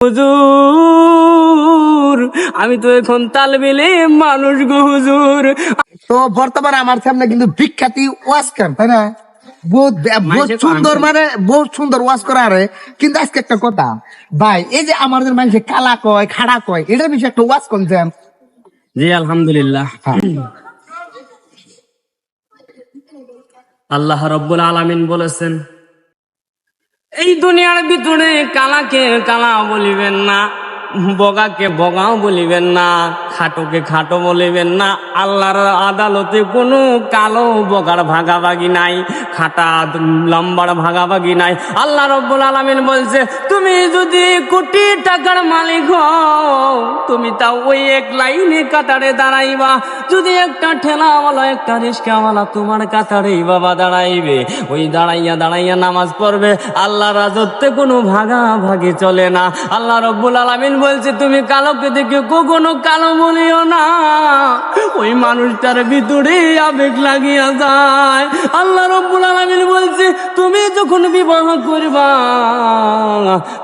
হুজুর আমি তো এখন তালবেলে মানুষ গো হুজুর। তো বর্তমানে আমার সামনে কিন্তু বিখ্যাতি ওয়াস্কার তাই না? বহুত বহুত সুন্দর মানে বহুত সুন্দর করা কিন্তু আজকে একটা কথা ভাই এই যে আমাদের মানুষে কালা কয় খাড়া কয় এটার বিষয়ে একটা ওয়াজ করছেন জি আলহামদুলিল্লাহ। আল্লাহ রব্বুল আলামিন বলেছেন এই দুনিয়ার ভিতরে কালাকে কালা বলিবেন না। বগাকে বগাও বলিবেন না, খাটোকে খাটো বলিবেন না, আল্লাহর আদালতে কোনো কালো বগার ভাগাভাগি নাই, খাটা লম্বার ভাগাভাগি নাই। আল্লাহ রব্বুল আলামিন বলছে, তুমি যদি কোটি টাকার মালিক হও, তুমি তা ওই এক লাইনে কাতারে দাঁড়াইবা। যদি একটা ঠেলাওয়ালা, একটা রিস্কাওয়ালা তোমার কাতারেই বাবা দাঁড়াইবে। ওই দাঁড়াইয়া দাঁড়াইয়া নামাজ পড়বে আল্লাহ রাজত্বে কোনো ভাগাভাগি চলে না। আল্লাহ রব্বুল আলামিন বলছে, তুমি কালোকে দেখে কখনো কালো বলিও না। ওই মানুষটার ভিতরে আবেগ লাগিয়া যায়। আল্লাহ রব্বুল আলামিন বলছে, তুমি যখন বিবাহ করবা,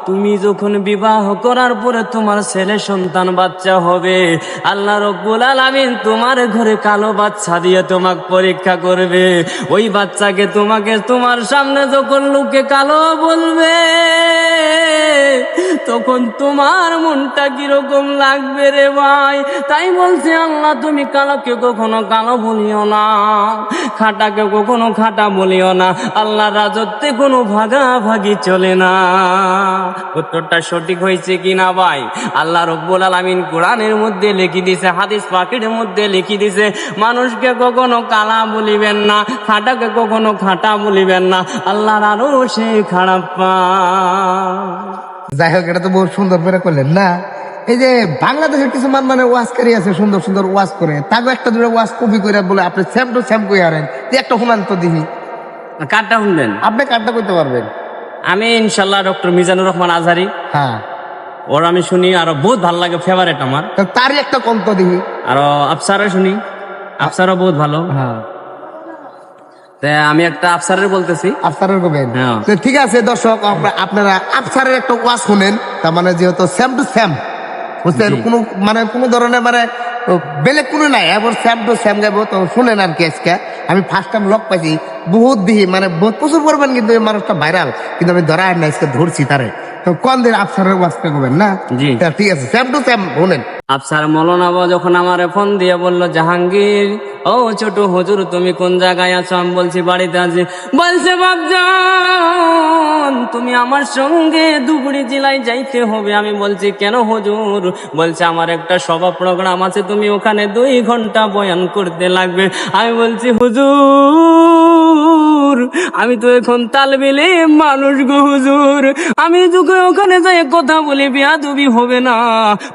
তুমি যখন বিবাহ করার পরে তোমার ছেলে সন্তান বাচ্চা হবে। আল্লাহ রব্বুল আলামিন তোমার ঘরে কালো বাচ্চা দিয়ে তোমাকে পরীক্ষা করবে। ওই বাচ্চাকে তোমাকে তোমার সামনে যখন লোকে কালো বলবে তখন তোমার মনটা কীরকম লাগবে রে ভাই? তাই বলছে, আল্লাহ, তুমি কালোকে কখনো কালো বলিও না। খাটাকে কখনো খাটা বলিও না। আল্লাহ রাজত্বে কোনো ভাগাভাগি চলে না। উত্তরটা সঠিক হয়েছে কিনা ভাই? আল্লাহ রব্বুল আলামিন কোরআনের মধ্যে লিখি দিছে হাদিস পাখির মধ্যে লিখি দিছে মানুষকে কখনো কালা বলিবেন না, খাটাকে কখনো খাটা বলিবেন না। আল্লাহর আরও সে খারাপ পায়। যাই হোক, এটা তো বহুত সুন্দর করে করলেন না? এই যে বাংলাদেশের কিছু মান মানে ওয়াজকারী আছে সুন্দর সুন্দর ওয়াজ করে তাকে একটা দুটো ওয়াজ কপি করে বলে আপনি স্যাম টু স্যাম করে আরেন একটা শুনান তো দিহি কারটা শুনবেন? আপনি কাটটা করতে পারবেন। আমি ইনশাল্লাহ ডক্টর মিজানুর রহমান আজারি হ্যাঁ। ওর আমি শুনি আর বহুত ভালো লাগে ফেভারেট আমার। তারই একটা কন্ত দিহি আর আফসারও শুনি। আফসারও বহুত ভালো। হ্যাঁ। তা আমি একটা আফসারের বলতেছি। আফসারের করবেন হ্যাঁ। ঠিক আছে দর্শক আপনারা আফসারের একটা ওয়াজ শুনেন। তার মানে যেহেতু সেম টু সেম বুঝছেন? কোনো মানে কোনো ধরনের মানে বেলেগ কোনো নাই। এবার স্যাম টু সেম গাইব তো শুনেন আর কি আজকে। আমি ফার্স্ট টাইম লক পাইছি। বহুত দিহি মানে বহুত প্রচুর পরিমাণ কিন্তু এই মানুষটা ভাইরাল কিন্তু আমি ধরা না আজকে ধরছি তারে। তো কোন দিন আফসারের ওয়াজটা করবেন না? জি। ঠিক আছে টু সেম শুনেন। আফসার মৌলানা যখন আমার ফোন দিয়ে বলল জাহাঙ্গীর ও ছোট হুজুর তুমি কোন জায়গায় আছো? আমি বলছি বাড়িতে আছি। বলছে তুমি আমার সঙ্গে ধুবড়ি জেলায় যাইতে হবে। আমি বলছি কেন হুজুর? বলছে আমার একটা সভা প্রোগ্রাম আছে তুমি ওখানে দুই ঘণ্টা বয়ান করতে লাগবে। আমি বলছি হুজুর আমি তো এখন তালবেলে মানুষ গো হুজুর। আমি যখন ওখানে যাই, কথা বলি, বিয়াদুবি হবে না।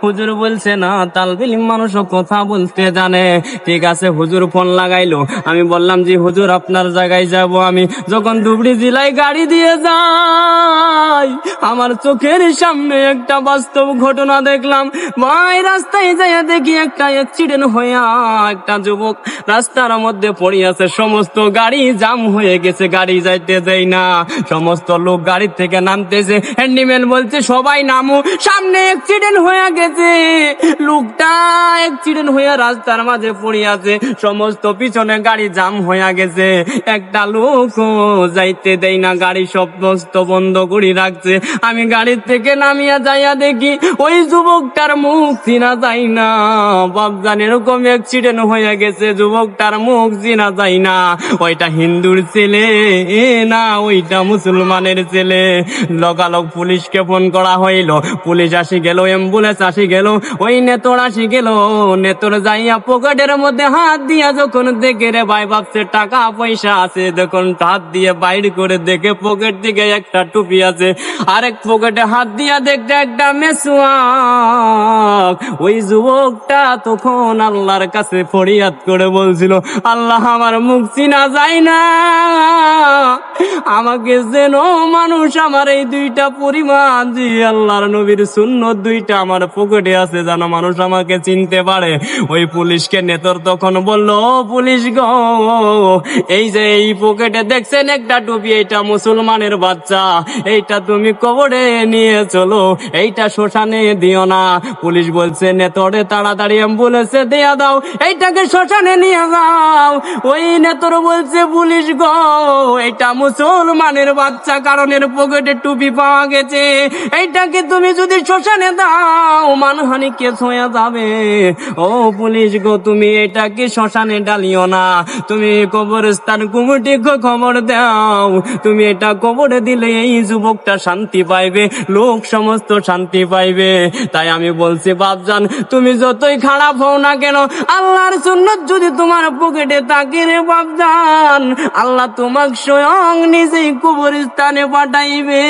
হুজুর বলছে, না, তালবেলি মানুষও কথা বলতে জানে। ঠিক আছে, হুজুর ফোন লাগাইলো। আমি বললাম যে, হুজুর, আপনার জায়গায় যাব আমি। যখন ধুবড়ি জেলায় গাড়ি দিয়ে যাই, আমার চোখের সামনে একটা বাস্তব ঘটনা দেখলাম। ভাই, রাস্তায় যাই দেখি একটা অ্যাক্সিডেন্ট হইয়া একটা যুবক রাস্তার মধ্যে পড়ে আছে সমস্ত গাড়ি জাম হয়ে গেছে। গাড়ি যাইতে দেয় না। সমস্ত লোক গাড়ি থেকে নামতেছে। হ্যান্ডিম্যান বলছে, সবাই নামো। সামনে অ্যাক্সিডেন্ট হয়ে গেছে। লোকটা অ্যাক্সিডেন্ট হয়ে রাস্তার মাঝে পড়ে আছে। সমস্ত পিছনে গাড়ি জাম হয়ে গেছে। একটা লোক যাইতে দেয় না। গাড়ি সমস্ত বন্ধ করে রাখছে। আমি গাড়ির থেকে নামিয়া যাইয়া দেখি, ওই যুবকটার মুখ চিনা যায় না। বাপজান, এরকম অ্যাক্সিডেন্ট হয়ে গেছে। যুবকটার মুখ চিনা যায় না। ওইটা হিন্দুর ছেলে এ না, ওইটা মুসলমানের ছেলে। লগালগ পুলিশকে ফোন করা হইল। পুলিশ আসি গেল, অ্যাম্বুলেন্স আসি গেল, ওই নেতর আসি গেল। নেতর যাইয়া পকেটের মধ্যে হাত দিয়া যখন দেখে, রে ভাই, ভাবছে টাকা, পয়সা আছে। যখন হাত দিয়ে বাইর করে দেখে, পকেট থেকে একটা টুপি আছে। আরেক পকেটে হাত দিয়া দেখতে একটা মেসুয়া ওই যুবকটা তখন আল্লাহর কাছে ফরিয়াদ করে বলছিল, আল্লাহ আমার মুখ চিনা যায় না। আমাকে যেন মানুষ আমার এই দুইটা পরিমাণ জি আল্লাহর নবীর শূন্য দুইটা আমার পকেটে আছে, যেন মানুষ আমাকে চিনতে পারে। ওই পুলিশকে নেতর তখন বলল পুলিশ গো, এই যে এই পকেটে দেখছেন একটা টুপি, এইটা মুসলমানের বাচ্চা, এইটা তুমি কবরে নিয়ে চলো, এইটা শ্মশানে দিও না। পুলিশ বলছে, নেতরে তাড়াতাড়ি অ্যাম্বুলেন্সে দেয়া দাও, এইটাকে শ্মশানে নিয়ে যাও। ওই নেতর বলছে, পুলিশ গো এটা মুসলমানের বাচ্চা কারণের পকেটে টুপি পাওয়া গেছে। এইটাকে তুমি যদি শ্মশানে দাও, মানহানি কেস হয়ে যাবে। ও পুলিশ গো, তুমি এটাকে শ্মশানে ডালিও না। তুমি কবরস্থান কুমুটিকে খবর দাও। তুমি এটা কবরে দিলে এই যুবকটা শান্তি পাইবে, লোক সমস্ত শান্তি পাইবে। তাই আমি বলছি, বাপজান, তুমি যতই খারাপ হও না কেন, আল্লাহর সুন্নত যদি তোমার পকেটে থাকে রে বাপজান, আল্লাহ তোমাকে স্বয়ং নিজেই কবরস্থানে পাঠাইবে।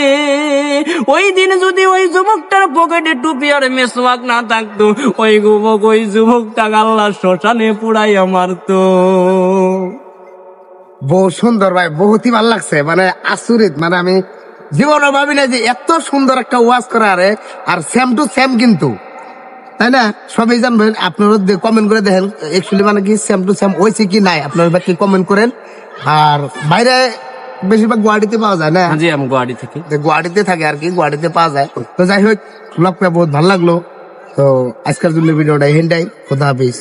ওই দিন যদি ওই যুবকটার পকেটে টুপি আর মেসওয়াক না থাকতো, ওই যুবক, ওই যুবকটাকে আল্লাহ শ্মশানে পুড়াইয়া মারতো। বহু সুন্দর ভাই, বহুতই ভালো লাগছে। মানে আসুরিত মানে আমি জীবনে ভাবি না যে এত সুন্দর একটা ওয়াজ করে আরে আর সেম টু সেম কিন্তু। তাই না? সবাই জানবেন আপনারা কমেন্ট করে দেখেন অ্যাকচুয়ালি মানে কি সেম টু সেম হয়েছে কি নাই। আপনারা কি কমেন্ট করেন? আর বাইরে বেশিরভাগ গুয়াহাটিতে পাওয়া যায় না? জি আমি গুয়াহাটি থেকে। গুয়াহাটিতে থাকে আর কি গুয়াহাটিতে পাওয়া যায়। তো যাই হোক ব্লগ বহুত ভালো লাগল। তো আজকের জন্য ভিডিওটা হেন্ডাই খোদা হাফিজ।